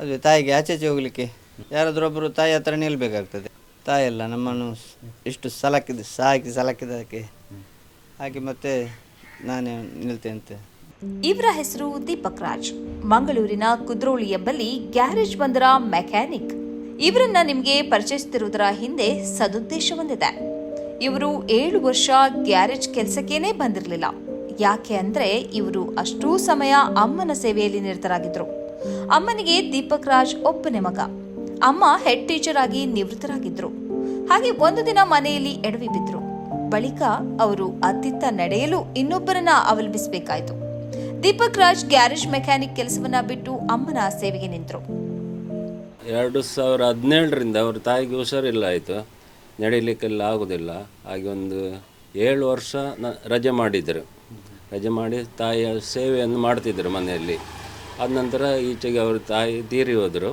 ಅದೇ ತಾಯಿಗೆ ಆಚೆಚೆ ಯಾರಾದರೂ ಒಬ್ಬರು ತಾಯಿ ಹತ್ರ ನಿಲ್ಬೇಕಾಗ್ತದೆ. ತಾಯಿಯಲ್ಲ ನಮ್ಮನ್ನು ಇಷ್ಟು ಸಲಕಿದ, ಸಾಕಿ ಸಲಕಿದಕ್ಕೆ. ಹಾಗೆ ಮತ್ತೆ ನಾನೇ ನಿಲ್ತೇನೆ ಅಂತ ಇವರ ಹೆಸರು ದೀಪಕ್ ರಾಜ್. ಮಂಗಳೂರಿನ ಕುದ್ರೋಳಿ ಎಂಬಲ್ಲಿ ಗ್ಯಾರೇಜ್ ಬಂದರ ಮೆಕ್ಯಾನಿಕ್. ಇವರನ್ನ ನಿಮಗೆ ಪರಿಚಯಿಸುತ್ತಿರುವುದರ ಹಿಂದೆ ಸದುದ್ದೇಶ ಹೊಂದಿದೆ ಇವರು ಏಳು ವರ್ಷ ಗ್ಯಾರೇಜ್ ಕೆಲಸಕ್ಕೇನೆ ಬಂದಿರಲಿಲ್ಲ. ಯಾಕೆ ಅಂದ್ರೆ ಇವರು ಅಷ್ಟೂ ಸಮಯ ಅಮ್ಮನ ಸೇವೆಯಲ್ಲಿ ನಿರತರಾಗಿದ್ರು. ಅಮ್ಮನಿಗೆ ದೀಪಕ್ ರಾಜ್ ಒಬ್ಬನೇ ಮಗ. ಅಮ್ಮ ಹೆಡ್ ಟೀಚರ್ ಆಗಿ ನಿವೃತ್ತರಾಗಿದ್ರು. ಹಾಗೆ ಒಂದು ದಿನ ಮನೆಯಲ್ಲಿ ಎಡವಿ ಬಿದ್ರು. ಬಳಿಕ ಅವರು ಅತ್ತಿತ್ತ ನಡೆಯಲು ಇನ್ನೊಬ್ಬರನ್ನ ಅವಲಂಬಿಸಬೇಕಾಯಿತು. ದೀಪಕ್ ರಾಜ್ ಗ್ಯಾರೇಜ್ ಮೆಕ್ಯಾನಿಕ್ ಕೆಲಸವನ್ನ ಬಿಟ್ಟು ಅಮ್ಮನ ಸೇವೆಗೆ ನಿಂತರು. ಎರಡು ಸಾವಿರ ಹದಿನೇಳರಿಂದ ಅವ್ರ ತಾಯಿಗೆ ಹುಷಾರಿಲ್ಲ ಆಯಿತು. ನಡೀಲಿಕ್ಕೆಲ್ಲ ಆಗೋದಿಲ್ಲ. ಹಾಗೆ ಒಂದು ಏಳು ವರ್ಷ ರಜೆ ಮಾಡಿದರು. ರಜೆ ಮಾಡಿ ತಾಯಿಯ ಸೇವೆಯನ್ನು ಮಾಡ್ತಿದ್ದರು ಮನೆಯಲ್ಲಿ. ಆದ ನಂತರ ಈಚೆಗೆ ಅವ್ರ ತಾಯಿ ತೀರಿ ಹೋದರು.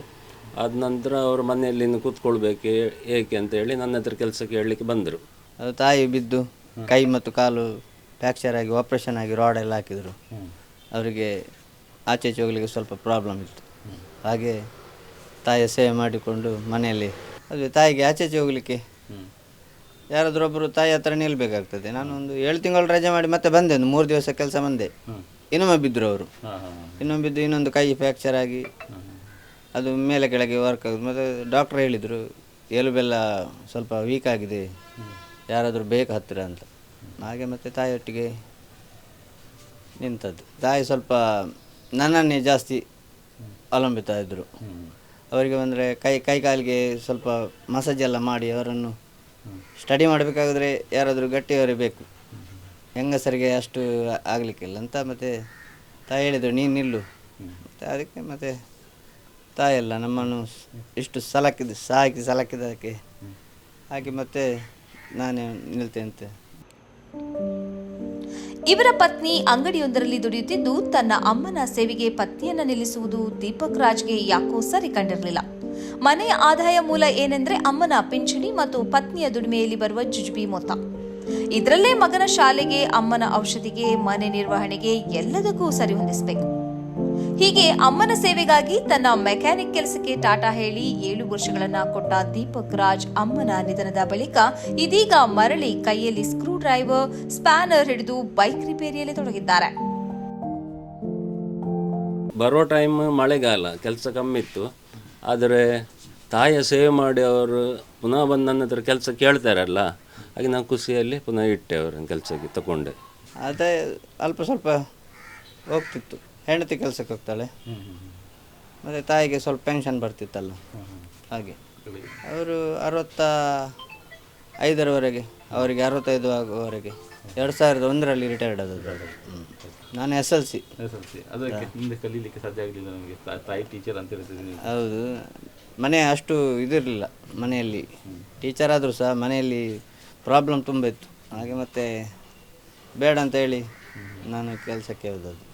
ಆದ ನಂತರ ಅವರು ಮನೆಯಲ್ಲಿ ಇನ್ನು ಕೂತ್ಕೊಳ್ಬೇಕು ಏಕೆ ಅಂತ ಹೇಳಿ ನನ್ನ ಹತ್ರ ಕೆಲಸಕ್ಕೆ ಹೇಳಲಿಕ್ಕೆ ಬಂದರು. ಅದು ತಾಯಿ ಬಿದ್ದು ಕೈ ಮತ್ತು ಕಾಲು ಫ್ಯಾಕ್ಚರ್ ಆಗಿ ಆಪ್ರೇಷನ್ ಆಗಿ ರಾಡ್ ಎಲ್ಲ ಹಾಕಿದರು. ಅವರಿಗೆ ಆಚೆ ಹೋಗ್ಲಿಕ್ಕೆ ಸ್ವಲ್ಪ ಪ್ರಾಬ್ಲಮ್ ಇತ್ತು. ಹಾಗೆ ತಾಯಿಯ ಸೇವೆ ಮಾಡಿಕೊಂಡು ಮನೆಯಲ್ಲಿ ಅದು ತಾಯಿಗೆ ಆಚೆಚೆ ಹೋಗ್ಲಿಕ್ಕೆ ಒಬ್ಬರು ತಾಯಿ ಹತ್ರ ನಿಲ್ಬೇಕಾಗ್ತದೆ. ನಾನು ಒಂದು ಏಳು ತಿಂಗಳು ರಜೆ ಮಾಡಿ ಮತ್ತೆ ಬಂದೆ ಒಂದು ಮೂರು ದಿವಸ ಕೆಲಸ ಬಂದೆ. ಇನ್ನೊಮ್ಮೆ ಬಿದ್ದರು ಅವರು. ಇನ್ನೊಮ್ಮೆ ಬಿದ್ದು ಇನ್ನೊಂದು ಕೈ ಫ್ಯಾಕ್ಚರ್ ಆಗಿ ಅದು ಮೇಲೆ ಕೆಳಗೆ ವರ್ಕ್ ಆಗೋದು. ಮತ್ತು ಡಾಕ್ಟ್ರ್ ಹೇಳಿದರು ಎಲುಬೆಲ್ಲ ಸ್ವಲ್ಪ ವೀಕ್ ಆಗಿದೆ. ಯಾರಾದರೂ ಬೇಕು ಹತ್ತಿರ ಅಂತ. ಹಾಗೆ ಮತ್ತೆ ತಾಯಿಯೊಟ್ಟಿಗೆ ನಿಂತದ್ದು. ತಾಯಿ ಸ್ವಲ್ಪ ನನ್ನನ್ನೇ ಜಾಸ್ತಿ ಅವಲಂಬಿತ ಇದ್ದರು ಅವರಿಗೆ ಬಂದರೆ ಕೈ ಕೈ ಕಾಲಿಗೆ ಸ್ವಲ್ಪ ಮಸಾಜ್ ಎಲ್ಲ ಮಾಡಿ ಅವರನ್ನು ಸ್ಟಡಿ ಮಾಡಬೇಕಾದ್ರೆ ಯಾರಾದರೂ ಗಟ್ಟಿಯವರೇ ಬೇಕು. ಹೆಂಗಸರಿಗೆ ಅಷ್ಟು ಆಗಲಿಕ್ಕಿಲ್ಲ. ಅಂತ ಮತ್ತು ತಾಯಿ ಹೇಳಿದರು, ನೀನು ನಿಲ್ಲು. ಮತ್ತು ಅದಕ್ಕೆ ಮತ್ತು ತಾಯಿಯಲ್ಲ ನಮ್ಮನ್ನು ಇಷ್ಟು ಸಲಕಿದ, ಸಾಕಿ ಸಲಕಿದಕ್ಕೆ ಹಾಗೆ ಮತ್ತೆ ನಾನೇ ನಿಲ್ತೇನೆ ಅಂತ ಇವರ ಪತ್ನಿ ಅಂಗಡಿಯೊಂದರಲ್ಲಿ ದುಡಿಯುತ್ತಿದ್ದು ತನ್ನ ಅಮ್ಮನ ಸೇವೆಗೆ ಪತ್ನಿಯನ್ನ ನಿಲ್ಲಿಸುವುದು ದೀಪಕ್ ರಾಜ್ಗೆ ಯಾಕೋ ಸರಿ ಕಂಡಿರಲಿಲ್ಲ. ಮನೆಯ ಆದಾಯ ಮೂಲ ಏನೆಂದ್ರೆ ಅಮ್ಮನ ಪಿಂಚಣಿ ಮತ್ತು ಪತ್ನಿಯ ದುಡಿಮೆಯಲ್ಲಿ ಬರುವ ಜುಜುಬಿ ಮೊತ್ತ. ಇದರಲ್ಲೇ ಮಗನ ಶಾಲೆಗೆ, ಅಮ್ಮನ ಔಷಧಿಗೆ, ಮನೆ ನಿರ್ವಹಣೆಗೆ ಎಲ್ಲದಕ್ಕೂ ಸರಿ ಹೊಂದಿಸಬೇಕು. ಹೀಗೆ ಅಮ್ಮನ ಸೇವೆಗಾಗಿ ತನ್ನ ಮೆಕ್ಯಾನಿಕ್ ಕೆಲಸಕ್ಕೆ ಟಾಟಾ ಹೇಳಿ ಏಳು ವರ್ಷಗಳನ್ನ ಕೊಟ್ಟ ದೀಪಕ್ ರಾಜ್ ಅಮ್ಮನ ನಿಧನದ ಬಳಿಕ ಇದೀಗ ಮರಳಿ ಕೈಯಲ್ಲಿ ಸ್ಕ್ರೂ ಡ್ರೈವರ್ ಸ್ಪ್ಯಾನರ್ ಹಿಡಿದು ಬೈಕ್ ರಿಪೇರಿಯಲ್ಲಿ ತೊಡಗಿದ್ದಾರೆ. ಬರೋ ಟೈಮ್ ಮಳೆಗಾಲ, ಕೆಲಸ ಕಮ್ಮಿ ಇತ್ತು ಆದರೆ ತಾಯಿಯ ಸೇವೆ ಮಾಡಿ ಅವರು ಪುನಃ ಬಂದು ನನ್ನ ಹತ್ರ ಕೆಲಸ ಕೇಳ್ತಾರಲ್ಲ ಹಾಗೆ ನಾನು ಖುಷಿಯಲ್ಲಿ ಪುನಃ ಇಟ್ಟೆ ಅವರನ್ನು ಕೆಲಸಕ್ಕೆ ತಗೊಂಡೆ ಅದೇ ಅಲ್ಪ ಸ್ವಲ್ಪ ಹೋಗ್ತಿತ್ತು. ಹೆಂಡತಿ ಕೆಲಸಕ್ಕೆ ಹೋಗ್ತಾಳೆ. ಮತ್ತು ತಾಯಿಗೆ ಸ್ವಲ್ಪ ಪೆನ್ಷನ್ ಬರ್ತಿತ್ತಲ್ಲ. ಹಾಗೆ. ಅವರು ಅರವತ್ತ ಐದರವರೆಗೆ ಅವರಿಗೆ ಅರವತ್ತೈದು ಆಗುವವರೆಗೆ ಎರಡು ಸಾವಿರದ ಒಂದರಲ್ಲಿ ರಿಟೈರ್ಡ್ ಆದದ್ದು. ನಾನು S L C S L C ಅದಕ್ಕೆ ಹಿಂದೆ ಕಲೀಲಿಕ್ಕೆ ಸಾಧ್ಯ ಆಗಲಿಲ್ಲ ನಮಗೆ. ತಾಯಿ ಟೀಚರ್ ಅಂತ ಹೇಳ್ತಿದ್ದೀನಿ ಹೌದು. ಮನೆ ಅಷ್ಟು ಇದಿರಲಿಲ್ಲ ಮನೆಯಲ್ಲಿ. ಟೀಚರ್ ಆದರೂ ಸಹ ಮನೆಯಲ್ಲಿ ಪ್ರಾಬ್ಲಮ್ ತುಂಬ ಇತ್ತು. ಹಾಗೆ ಮತ್ತೆ ಬೇಡ ಅಂತ ಹೇಳಿ ನಾನು ಕೆಲಸಕ್ಕೆ ಹೋದದ್ದು.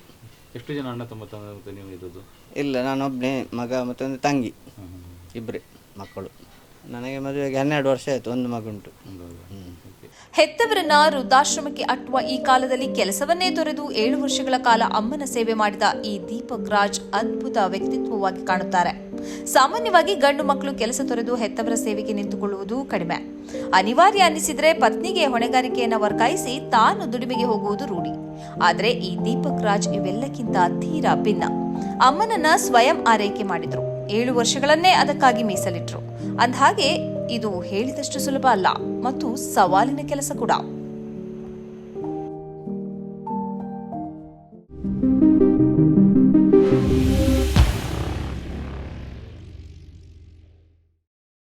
ಎಷ್ಟು ಜನ ಅಣ್ಣ ತಮ್ಮ ತಮ್ಮ ಮತ್ತೆ ನೀವು ಇದ್ದದ್ದು? ಇಲ್ಲ ನಾನೊಬ್ಬನೇ ಮಗ ಮತ್ತೊಂದು ತಂಗಿ. ಇಬ್ಬರೇ ಮಕ್ಕಳು. ನನಗೆ ಮದುವೆಗೆ ಹನ್ನೆರಡು ವರ್ಷ ಆಯಿತು ಒಂದು ಮಗುಂಟು. ಹೆತ್ತವರ ಹೆತ್ತವರನ್ನ ವೃದ್ಧಾಶ್ರಮಕ್ಕೆ ಅಟ್ಟುವ ಈ ಕಾಲದಲ್ಲಿ ಕೆಲಸವನ್ನೇ ತೊರೆದು ಏಳು ವರ್ಷಗಳ ಕಾಲ ಅಮ್ಮನ ಸೇವೆ ಮಾಡಿದ ಈ ದೀಪಕ್ ರಾಜ್ ಅದ್ಭುತ ವ್ಯಕ್ತಿತ್ವವಾಗಿ ಕಾಣುತ್ತಾರೆ. ಸಾಮಾನ್ಯವಾಗಿ ಗಂಡು ಮಕ್ಕಳು ಕೆಲಸ ತೊರೆದು ಹೆತ್ತವರ ಸೇವೆಗೆ ನಿಂತುಕೊಳ್ಳುವುದು ಕಡಿಮೆ. ಅನಿವಾರ್ಯ ಅನಿಸಿದ್ರೆ ಪತ್ನಿಗೆ ಹೊಣೆಗಾರಿಕೆಯನ್ನು ವರ್ಗಾಯಿಸಿ ತಾನು ದುಡಿಮೆಗೆ ಹೋಗುವುದು ರೂಢಿ. ಆದರೆ ಈ ದೀಪಕ್ ರಾಜ್ ಇವೆಲ್ಲಕ್ಕಿಂತ ತೀರಾ ಭಿನ್ನ. ಅಮ್ಮನನ್ನ ಸ್ವಯಂ ಆರೈಕೆ ಮಾಡಿದ್ರು. ಏಳು ವರ್ಷಗಳನ್ನೇ ಅದಕ್ಕಾಗಿ ಮೀಸಲಿಟ್ರು. ಅಂದಹಾಗೆ ಇದು ಹೇಳಿದಷ್ಟು ಸುಲಭ ಅಲ್ಲ, ಮತ್ತು ಸವಾಲಿನ ಕೆಲಸ ಕೂಡ.